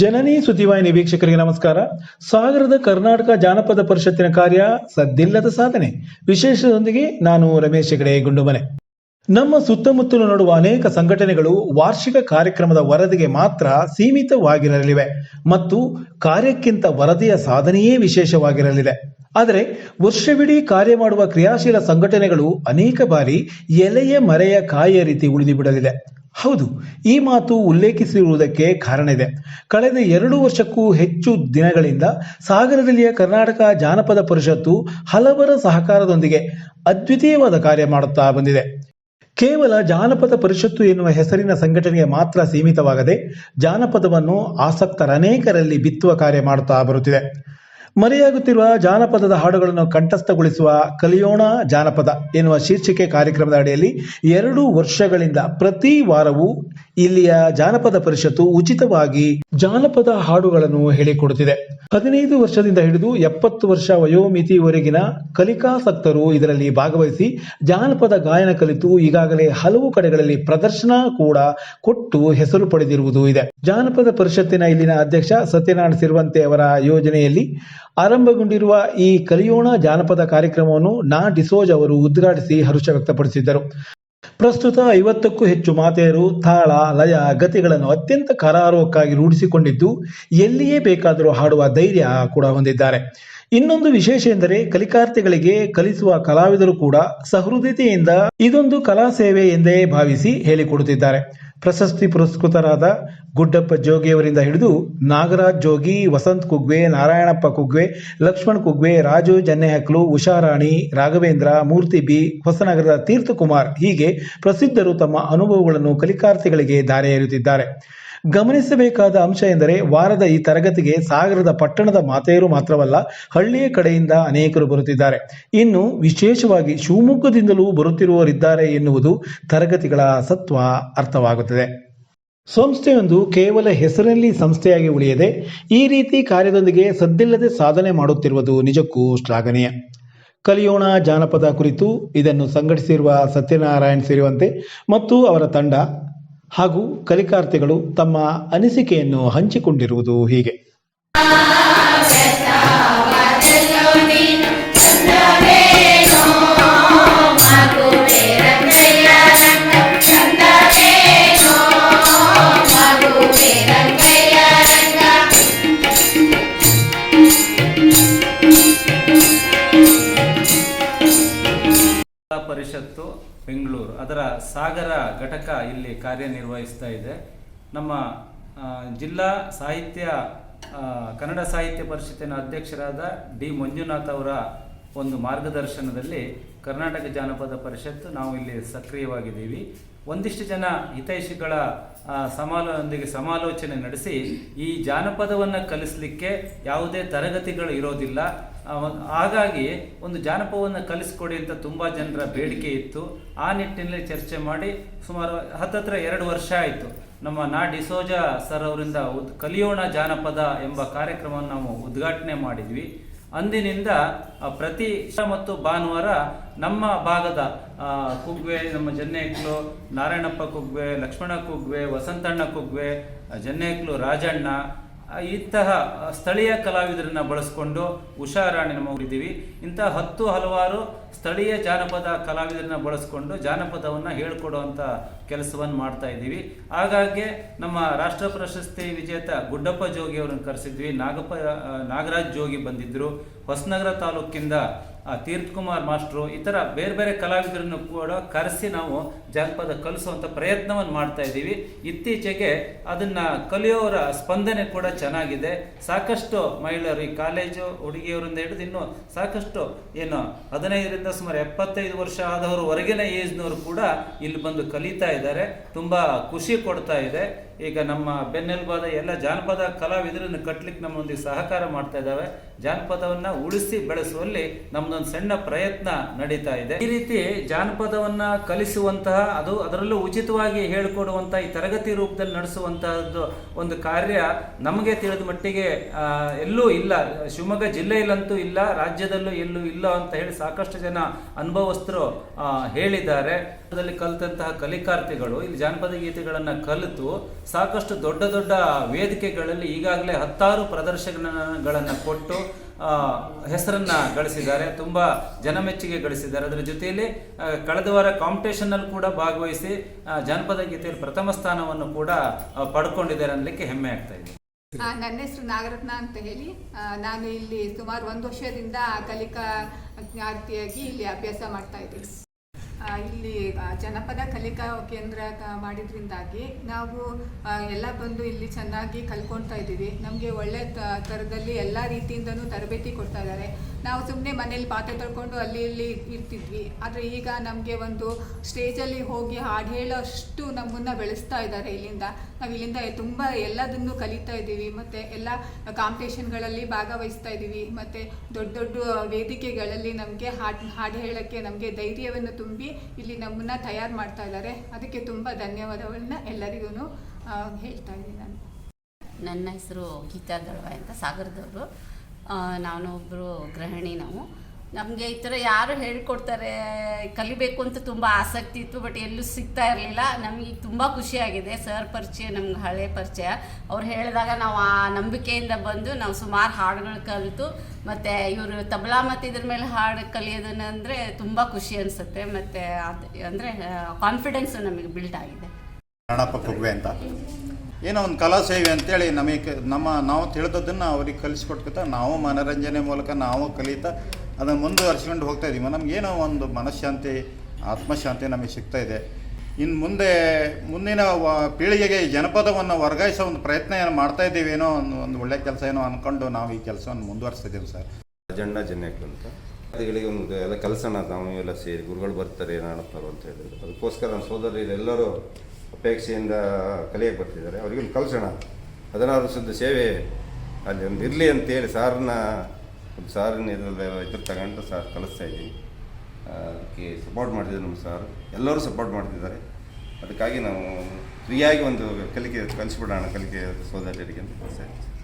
ಜನನಿ ಸುದ್ದಿವಾಹಿನಿ ವೀಕ್ಷಕರಿಗೆ ನಮಸ್ಕಾರ. ಸಾಗರದ ಕರ್ನಾಟಕ ಜಾನಪದ ಪರಿಷತ್ತಿನ ಕಾರ್ಯ ಸದ್ದಿಲ್ಲದ ಸಾಧನೆ. ವಿಶೇಷದೊಂದಿಗೆ ನಾನು ರಮೇಶ್ ಹೆಗಡೆ ಗುಂಡುಮನೆ. ನಮ್ಮ ಸುತ್ತಮುತ್ತಲು ನೋಡುವ ಅನೇಕ ಸಂಘಟನೆಗಳು ವಾರ್ಷಿಕ ಕಾರ್ಯಕ್ರಮದ ವರದಿಗೆ ಮಾತ್ರ ಸೀಮಿತವಾಗಿರಲಿವೆ. ಮತ್ತು ಕಾರ್ಯಕ್ಕಿಂತ ವರದಿಯ ಸಾಧನೆಯೇ ವಿಶೇಷವಾಗಿರಲಿದೆ. ಆದರೆ ವರ್ಷವಿಡೀ ಕಾರ್ಯ ಮಾಡುವ ಕ್ರಿಯಾಶೀಲ ಸಂಘಟನೆಗಳು ಅನೇಕ ಬಾರಿ ಎಲೆಯ ಮರೆಯ ಕಾಯಿಯ ರೀತಿ ಉಳಿದು ಬಿಡಲಿದೆ ಹೌದು, ಈ ಮಾತು ಉಲ್ಲೇಖಿಸಿರುವುದಕ್ಕೆ ಕಾರಣ ಇದೆ. ಕಳೆದ ಎರಡು ವರ್ಷಕ್ಕೂ ಹೆಚ್ಚು ದಿನಗಳಿಂದ ಸಾಗರದಲ್ಲಿಯ ಕರ್ನಾಟಕ ಜಾನಪದ ಪರಿಷತ್ತು ಹಲವರ ಸಹಕಾರದೊಂದಿಗೆ ಅದ್ವಿತೀಯವಾದ ಕಾರ್ಯ ಮಾಡುತ್ತಾ ಬಂದಿದೆ. ಕೇವಲ ಜಾನಪದ ಪರಿಷತ್ತು ಎನ್ನುವ ಹೆಸರಿನ ಸಂಘಟನೆಗೆ ಮಾತ್ರ ಸೀಮಿತವಾಗದೆ ಜಾನಪದವನ್ನು ಆಸಕ್ತರ ಅನೇಕರಲ್ಲಿ ಬಿತ್ತುವ ಕಾರ್ಯ ಮಾಡುತ್ತಾ ಬರುತ್ತಿದೆ. ಮರೆಯಾಗುತ್ತಿರುವ ಜಾನಪದದ ಹಾಡುಗಳನ್ನು ಕಂಠಸ್ಥಗೊಳಿಸುವ ಕಲಿಯೋಣ ಜಾನಪದ ಎನ್ನುವ ಶೀರ್ಷಿಕೆ ಕಾರ್ಯಕ್ರಮದ ಅಡಿಯಲ್ಲಿ ಎರಡು ವರ್ಷಗಳಿಂದ ಪ್ರತಿ ವಾರವೂ ಇಲ್ಲಿಯ ಜಾನಪದ ಪರಿಷತ್ತು ಉಚಿತವಾಗಿ ಜಾನಪದ ಹಾಡುಗಳನ್ನು ಹೇಳಿಕೊಡುತ್ತಿದೆ. ಹದಿನೈದು ವರ್ಷದಿಂದ ಹಿಡಿದು ಎಪ್ಪತ್ತು ವರ್ಷ ವಯೋಮಿತಿವರೆಗಿನ ಕಲಿಕಾಸಕ್ತರು ಇದರಲ್ಲಿ ಭಾಗವಹಿಸಿ ಜಾನಪದ ಗಾಯನ ಕಲಿತು ಈಗಾಗಲೇ ಹಲವು ಕಡೆಗಳಲ್ಲಿ ಪ್ರದರ್ಶನ ಕೂಡ ಕೊಟ್ಟು ಹೆಸರು ಪಡೆದಿರುವುದು ಇದೆ. ಜಾನಪದ ಪರಿಷತ್ತಿನ ಇಲ್ಲಿನ ಅಧ್ಯಕ್ಷ ಸತ್ಯನಾರಾಯಣ ಸಿರುವಂತೆ ಅವರ ಯೋಜನೆಯಲ್ಲಿ ಆರಂಭಗೊಂಡಿರುವ ಈ ಕಲಿಯೋಣ ಜಾನಪದ ಕಾರ್ಯಕ್ರಮವನ್ನು ನಾ ಡಿಸೋಜ್ ಅವರು ಉದ್ಘಾಟಿಸಿ ಹರ್ಷ ವ್ಯಕ್ತಪಡಿಸಿದ್ದರು ಪ್ರಸ್ತುತ ಐವತ್ತಕ್ಕೂ ಹೆಚ್ಚು ಮಾತೆಯರು ತಾಳ, ಲಯ, ಗತಿಗಳನ್ನು ಅತ್ಯಂತ ಕರಾರೋಕ್ಕಾಗಿ ರೂಢಿಸಿಕೊಂಡಿದ್ದು, ಎಲ್ಲಿಯೇ ಬೇಕಾದರೂ ಹಾಡುವ ಧೈರ್ಯ ಕೂಡ ಹೊಂದಿದ್ದಾರೆ. ಇನ್ನೊಂದು ವಿಶೇಷ ಎಂದರೆ ಕಲಿಕಾರ್ಥಿಗಳಿಗೆ ಕಲಿಸುವ ಕಲಾವಿದರು ಕೂಡ ಸಹೃದಯತೆಯಿಂದ ಇದೊಂದು ಕಲಾ ಸೇವೆ ಎಂದೇ ಭಾವಿಸಿ ಹೇಳಿಕೊಡುತ್ತಿದ್ದಾರೆ. ಪ್ರಶಸ್ತಿ ಪುರಸ್ಕೃತರಾದ ಗುಡ್ಡಪ್ಪ ಜೋಗಿಯವರಿಂದ ಹಿಡಿದು ನಾಗರಾಜ್ ಜೋಗಿ, ವಸಂತ್ ಕುಗ್ವೆ, ನಾರಾಯಣಪ್ಪ ಕುಗ್ವೆ, ಲಕ್ಷ್ಮಣ್ ಕುಗ್ವೆ, ರಾಜು ಜನ್ನೆಹಕ್ಲು, ಉಷಾರಾಣಿ, ರಾಘವೇಂದ್ರ, ಮೂರ್ತಿ ಬಿ, ಹೊಸನಗರದ ತೀರ್ಥಕುಮಾರ್ ಹೀಗೆ ಪ್ರಸಿದ್ಧರು ತಮ್ಮ ಅನುಭವಗಳನ್ನು ಕಲಿಕಾರ್ಥಿಗಳಿಗೆ ಧಾರೆ ಎರೆಯುತ್ತಿದ್ದಾರೆ. ಗಮನಿಸಬೇಕಾದ ಅಂಶ ಎಂದರೆ ವಾರದ ಈ ತರಗತಿಗೆ ಸಾಗರದ ಪಟ್ಟಣದ ಮಾತೆಯರು ಮಾತ್ರವಲ್ಲ, ಹಳ್ಳಿಯ ಕಡೆಯಿಂದ ಅನೇಕರು ಬರುತ್ತಿದ್ದಾರೆ. ಇನ್ನು ವಿಶೇಷವಾಗಿ ಶಿವಮೊಗ್ಗದಿಂದಲೂ ಬರುತ್ತಿರುವವರಿದ್ದಾರೆ ಎನ್ನುವುದು ತರಗತಿಗಳ ಸತ್ವ ಅರ್ಥವಾಗುತ್ತದೆ. ಸಂಸ್ಥೆಯೊಂದು ಕೇವಲ ಹೆಸರಿನಲ್ಲಿ ಸಂಸ್ಥೆಯಾಗಿ ಉಳಿಯದೆ, ಈ ರೀತಿ ಕಾರ್ಯದೊಂದಿಗೆ ಸದ್ದಿಲ್ಲದೆ ಸಾಧನೆ ಮಾಡುತ್ತಿರುವುದು ನಿಜಕ್ಕೂ ಶ್ಲಾಘನೀಯ. ಕಲಿಯೋಣ ಜಾನಪದ ಕುರಿತು, ಇದನ್ನು ಸಂಘಟಿಸಿರುವ ಸತ್ಯನಾರಾಯಣ್ ಸೇರಿವಂತೆ ಮತ್ತು ಅವರ ತಂಡ ಹಾಗೂ ಕಲಿಕಾರ್ಥಿಗಳು ತಮ್ಮ ಅನಿಸಿಕೆಯನ್ನು ಹಂಚಿಕೊಂಡಿರುವುದು ಹೀಗೆ. ಪರಿಷತ್ತು ಬೆಂಗಳೂರು. ಅದರ ಸಾಗರ ಘಟಕ ಇಲ್ಲಿ ಕಾರ್ಯನಿರ್ವಹಿಸ್ತಾ ಇದೆ. ನಮ್ಮ ಜಿಲ್ಲಾ ಸಾಹಿತ್ಯ ಕನ್ನಡ ಸಾಹಿತ್ಯ ಪರಿಷತ್ತಿನ ಅಧ್ಯಕ್ಷರಾದ ಡಿ ಮಂಜುನಾಥ್ ಅವರ ಒಂದು ಮಾರ್ಗದರ್ಶನದಲ್ಲಿ ಕರ್ನಾಟಕ ಜಾನಪದ ಪರಿಷತ್ತು ನಾವು ಇಲ್ಲಿ ಸಕ್ರಿಯವಾಗಿದ್ದೀವಿ. ಒಂದಿಷ್ಟು ಜನ ಹಿತೈಷಿಗಳ ಸಮಾಲೊಂದಿಗೆ ಸಮಾಲೋಚನೆ ನಡೆಸಿ ಈ ಜಾನಪದವನ್ನು ಕಲಿಸಲಿಕ್ಕೆ ಯಾವುದೇ ತರಗತಿಗಳು ಇರೋದಿಲ್ಲ. ಹಾಗಾಗಿ ಒಂದು ಜಾನಪದವನ್ನು ಕಲಿಸ್ಕೊಡಿ ಅಂತ ತುಂಬ ಜನರ ಬೇಡಿಕೆ ಇತ್ತು. ಆ ನಿಟ್ಟಿನಲ್ಲಿ ಚರ್ಚೆ ಮಾಡಿ ಸುಮಾರು ಹತ್ತತ್ರ ಎರಡು ವರ್ಷ ಆಯಿತು. ನಮ್ಮ ನಾ ಡಿಸೋಜ ಸರ್ ಅವರಿಂದ ಉದ್ ಕಲಿಯೋಣ ಜಾನಪದ ಎಂಬ ಕಾರ್ಯಕ್ರಮವನ್ನು ನಾವು ಉದ್ಘಾಟನೆ ಮಾಡಿದ್ವಿ. ಅಂದಿನಿಂದ ಪ್ರತಿ ಮತ್ತು ಭಾನುವಾರ ನಮ್ಮ ಭಾಗದ ಕುಗ್ವೆ, ನಮ್ಮ ಜನ್ನೇಕ್ಲು, ನಾರಾಯಣಪ್ಪ ಕುಗ್ವೆ, ಲಕ್ಷ್ಮಣ ಕುಗ್ವೆ, ವಸಂತಣ್ಣ ಕುಗ್ವೆ ಜನ್ನೆಕ್ಲು ರಾಜಣ್ಣ ಇಂತಹ ಸ್ಥಳೀಯ ಕಲಾವಿದರನ್ನ ಬಳಸ್ಕೊಂಡು ಉಷಾರಾಣಿ ನಮ್ಮ ಊರಿದ್ದೀವಿ ಇಂತಹ ಹತ್ತು ಹಲವಾರು ಸ್ಥಳೀಯ ಜಾನಪದ ಕಲಾವಿದರನ್ನ ಬಳಸ್ಕೊಂಡು ಜಾನಪದವನ್ನು ಹೇಳ್ಕೊಡುವಂಥ ಕೆಲಸವನ್ನು ಮಾಡ್ತಾ ಇದ್ದೀವಿ. ಹಾಗಾಗಿ ನಮ್ಮ ರಾಷ್ಟ್ರ ಪ್ರಶಸ್ತಿ ವಿಜೇತ ಗುಡ್ಡಪ್ಪ ಜೋಗಿ ಅವರನ್ನು ಕರೆಸಿದ್ವಿ. ನಾಗಪ್ಪ ನಾಗರಾಜ್ ಜೋಗಿ ಬಂದಿದ್ದರು ಹೊಸನಗರ ತಾಲೂಕಿಂದ ಆ, ತೀರ್ಥಕುಮಾರ್ ಮಾಸ್ಟ್ರು ಈ ಥರ ಬೇರೆ ಬೇರೆ ಕಲಾವಿದರನ್ನು ಕೂಡ ಕರೆಸಿ ನಾವು ಜಾನಪದ ಕಲಿಸುವಂಥ ಪ್ರಯತ್ನವನ್ನು ಮಾಡ್ತಾ ಇದ್ದೀವಿ. ಇತ್ತೀಚೆಗೆ ಅದನ್ನು ಕಲಿಯೋರ ಸ್ಪಂದನೆ ಕೂಡ ಚೆನ್ನಾಗಿದೆ. ಸಾಕಷ್ಟು ಮಹಿಳೆಯರು ಈ ಕಾಲೇಜು ಹುಡುಗಿಯವರಿಂದ ಹಿಡಿದು ಇನ್ನೂ ಸಾಕಷ್ಟು ಏನು ಹದಿನೈದರಿಂದ ಸುಮಾರು ಎಪ್ಪತ್ತೈದು ವರ್ಷ ಆದವರು ಹೊರಗಿನ ಏಜ್ನವರು ಕೂಡ ಇಲ್ಲಿ ಬಂದು ಕಲಿತಾ ಇದ್ದಾರೆ. ತುಂಬ ಖುಷಿ ಕೊಡ್ತಾ ಇದೆ. ಈಗ ನಮ್ಮ ಬೆನ್ನೆಲುಬಾದ ಎಲ್ಲ ಜಾನಪದ ಕಲಾವಿದರನ್ನು ಕಟ್ಟಲಿಕ್ಕೆ ನಮ್ಮೊಂದಿಗೆ ಸಹಕಾರ ಮಾಡ್ತಾ ಇದ್ದಾವೆ. ಜಾನಪದವನ್ನು ಉಳಿಸಿ ಬೆಳೆಸುವಲ್ಲಿ ನಮ್ದೊಂದು ಸಣ್ಣ ಪ್ರಯತ್ನ ನಡೀತಾ ಇದೆ. ಈ ರೀತಿ ಜಾನಪದವನ್ನು ಕಲಿಸುವಂತಹ, ಅದು ಅದರಲ್ಲೂ ಉಚಿತವಾಗಿ ಹೇಳಿಕೊಡುವಂತಹ ಈ ತರಗತಿ ರೂಪದಲ್ಲಿ ನಡೆಸುವಂತಹದ್ದು ಒಂದು ಕಾರ್ಯ ನಮಗೆ ತಿಳಿದ ಮಟ್ಟಿಗೆ ಎಲ್ಲೂ ಇಲ್ಲ. ಶಿವಮೊಗ್ಗ ಜಿಲ್ಲೆಯಲ್ಲಂತೂ ಇಲ್ಲ, ರಾಜ್ಯದಲ್ಲೂ ಎಲ್ಲೂ ಇಲ್ಲ ಅಂತ ಹೇಳಿ ಸಾಕಷ್ಟು ಜನ ಅನುಭವಸ್ಥರು ಹೇಳಿದ್ದಾರೆ. ಕಲಿತಂತಹ ಕಲಿಕಾರ್ಥಿಗಳು ಇಲ್ಲಿ ಜಾನಪದ ಗೀತೆಗಳನ್ನು ಕಲಿತು ಸಾಕಷ್ಟು ದೊಡ್ಡ ದೊಡ್ಡ ವೇದಿಕೆಗಳಲ್ಲಿ ಈಗಾಗಲೇ ಹತ್ತಾರು ಪ್ರದರ್ಶನಗಳನ್ನು ಕೊಟ್ಟು ಹೆಸರನ್ನ ಗಳಿಸಿದ್ದಾರೆ, ತುಂಬ ಜನಮೆಚ್ಚುಗೆ ಗಳಿಸಿದ್ದಾರೆ. ಅದರ ಜೊತೆಯಲ್ಲಿ ಕಳೆದ ವಾರ ಕಾಂಪಿಟೇಷನ್ನಲ್ಲಿ ಕೂಡ ಭಾಗವಹಿಸಿ ಜನಪದ ಗೀತೆಯಲ್ಲಿ ಪ್ರಥಮ ಸ್ಥಾನವನ್ನು ಕೂಡ ಪಡ್ಕೊಂಡಿದ್ದಾರೆ ಅನ್ನಲಿಕ್ಕೆ ಹೆಮ್ಮೆ ಆಗ್ತಾ ಇದೆ. ನನ್ನ ಹೆಸರು ನಾಗರತ್ನ ಅಂತ ಹೇಳಿ. ನಾನು ಇಲ್ಲಿ ಸುಮಾರು ಒಂದು ವರ್ಷದಿಂದ ಕಲಿಕಾ ಜ್ಞಾತಿಯಾಗಿ ಇಲ್ಲಿ ಅಭ್ಯಾಸ ಮಾಡ್ತಾ ಇದ್ದೀನಿ. ಇಲ್ಲಿ ಜನಪದ ಕಲಿಕಾ ಕೇಂದ್ರ ಮಾಡಿದ್ರಿಂದಾಗಿ ನಾವು ಎಲ್ಲ ಬಂದು ಇಲ್ಲಿ ಚೆನ್ನಾಗಿ ಕಲ್ಕೊಳ್ತಾ ಇದ್ದೀವಿ. ನಮಗೆ ಒಳ್ಳೆ ಥರದಲ್ಲಿ ಎಲ್ಲ ರೀತಿಯಿಂದನೂ ತರಬೇತಿ ಕೊಡ್ತಾ ಇದ್ದಾರೆ. ನಾವು ಸುಮ್ಮನೆ ಮನೇಲಿ ಪಾತ್ರೆ ತೊಳ್ಕೊಂಡು ಅಲ್ಲಿ ಇಲ್ಲಿ ಇರ್ತಿದ್ವಿ. ಆದರೆ ಈಗ ನಮಗೆ ಒಂದು ಸ್ಟೇಜಲ್ಲಿ ಹೋಗಿ ಹಾಡು ಹೇಳೋಷ್ಟು ನಮ್ಮನ್ನು ಬೆಳೆಸ್ತಾ ಇದ್ದಾರೆ ಇಲ್ಲಿಂದ. ನಾವು ಇಲ್ಲಿಂದ ತುಂಬ ಎಲ್ಲದನ್ನು ಕಲಿತಾ ಇದ್ದೀವಿ. ಮತ್ತು ಎಲ್ಲ ಕಾಂಪಿಟೇಷನ್ಗಳಲ್ಲಿ ಭಾಗವಹಿಸ್ತಾ ಇದ್ದೀವಿ. ಮತ್ತು ದೊಡ್ಡ ದೊಡ್ಡ ವೇದಿಕೆಗಳಲ್ಲಿ ನಮಗೆ ಹಾಡು ಹಾಡು ಹೇಳೋಕ್ಕೆ ನಮಗೆ ಧೈರ್ಯವನ್ನು ತುಂಬಿ ಇಲ್ಲಿ ನಮ್ಮನ್ನ ತಯಾರು ಮಾಡ್ತಾ ಇದ್ದಾರೆ. ಅದಕ್ಕೆ ತುಂಬ ಧನ್ಯವಾದಗಳನ್ನ ಎಲ್ಲರಿಗೂ ಹೇಳ್ತಾ ಇದ್ದೀನಿ ನಾನು. ನನ್ನ ಹೆಸರು ಗೀತಾ ದಳವಾಯ್ ಅಂತ, ಸಾಗರದವರು. ನಾನು ಒಬ್ಬರು ಗೃಹಿಣಿ ನಾವು. ನಮಗೆ ಈ ಥರ ಯಾರು ಹೇಳ್ಕೊಡ್ತಾರೆ, ಕಲಿಬೇಕು ಅಂತ ತುಂಬ ಆಸಕ್ತಿ ಇತ್ತು ಬಟ್ ಎಲ್ಲೂ ಸಿಗ್ತಾ ಇರಲಿಲ್ಲ. ನಮಗೆ ತುಂಬ ಖುಷಿಯಾಗಿದೆ ಸರ್ ಪರಿಚಯ, ನಮ್ಗೆ ಹಳೆ ಪರಿಚಯ. ಅವ್ರು ಹೇಳಿದಾಗ ನಾವು ಆ ನಂಬಿಕೆಯಿಂದ ಬಂದು ನಾವು ಸುಮಾರು ಹಾಡುಗಳು ಕಲಿತು, ಮತ್ತು ಇವರು ತಬಲಾ ಮತ್ತು ಇದ್ರ ಮೇಲೆ ಹಾಡು ಕಲಿಯೋದನ್ನಂದರೆ ತುಂಬ ಖುಷಿ ಅನಿಸುತ್ತೆ. ಮತ್ತು ಅದು ಅಂದರೆ ಕಾನ್ಫಿಡೆನ್ಸು ನಮಗೆ ಬಿಲ್ಡ್ ಆಗಿದೆ. ಅಂತ. ಏನೋ ಒಂದು ಕಲಾ ಸೇವೆ ಅಂತೇಳಿ ನಮಗೆ ನಮ್ಮ, ನಾವು ತಿಳಿದದ್ದನ್ನು ಅವ್ರಿಗೆ ಕಲಿಸ್ಕೊಟ್ಕೊತ, ನಾವು ಮನೋರಂಜನೆ ಮೂಲಕ ನಾವು ಕಲಿತಾ ಅದನ್ನು ಮುಂದುವರ್ಸ್ಕೊಂಡು ಹೋಗ್ತಾ ಇದ್ದೀವಿ ನಮ್ಗೆ ಏನೋ ಒಂದು ಮನಃಶಾಂತಿ, ಆತ್ಮಶಾಂತಿ ನಮಗೆ ಸಿಗ್ತಾ ಇದೆ. ಇನ್ನು ಮುಂದೆ, ಮುಂದಿನ ಪೀಳಿಗೆಗೆ ಈ ಜನಪದವನ್ನು ವರ್ಗಾಯಿಸೋ ಒಂದು ಪ್ರಯತ್ನ ಏನು ಮಾಡ್ತಾ ಇದ್ದೀವಿ ಏನೋ ಒಂದು ಒಂದು ಒಳ್ಳೆ ಕೆಲಸ ಏನೋ ಅಂದ್ಕೊಂಡು ನಾವು ಈ ಕೆಲಸವನ್ನು ಮುಂದುವರಿಸ್ತಿದ್ದೀವಿ ಸರ್. ಅಜೆಂಡ ಜನಕ್ಕೆ ಅಂತ. ಅದಗಳಿಗೆ ಒಂದು ಎಲ್ಲ ಕೆಲಸನ ನಾವು ಎಲ್ಲ ಸೇರಿ ಗುರುಗಳು ಬರ್ತಾರೆ ನಾಡಪ್ಪಾರು ಅಂತ ಹೇಳಿದ್ರು. ಅದಕ್ಕೋಸ್ಕರ ನಮ್ಮ ಸೋದರರೆಲ್ಲರೂ ಅಪೇಕ್ಷೆಯಿಂದ ಕಲಿಯಕ್ಕೆ ಬರ್ತಿದ್ದಾರೆ. ಅವರಿಗೆ ಕಲಿಸೋಣ ಹದಿನಾರು ವರ್ಷದ ಸೇವೆ ಅಲ್ಲಿ ಒಂದು ಇರಲಿ ಅಂತೇಳಿ ಸಾರನ್ನ ಒಂದು ಸಾರಿನ ಇದ್ರ ತಗೊಂಡು ಸಾರ್ ಕಲಿಸ್ತಾ ಇದ್ದೀವಿ ಆ, ಅದಕ್ಕೆ ಸಪೋರ್ಟ್ ಮಾಡ್ತಿದ್ದಾರೆ ನಮ್ಮ ಸಾರು ಎಲ್ಲರೂ ಸಪೋರ್ಟ್ ಮಾಡ್ತಿದ್ದಾರೆ. ಅದಕ್ಕಾಗಿ ನಾವು ಫ್ರೀಯಾಗಿ ಒಂದು ಕಲಿಕೆ ಕಲಿಸ್ಬಿಡೋಣ ಕಲಿಕೆ ಸೋದರರಿಗೆ ಅಂತ ಕಲಿಸ್ತಾ ಇದ್ದೀವಿ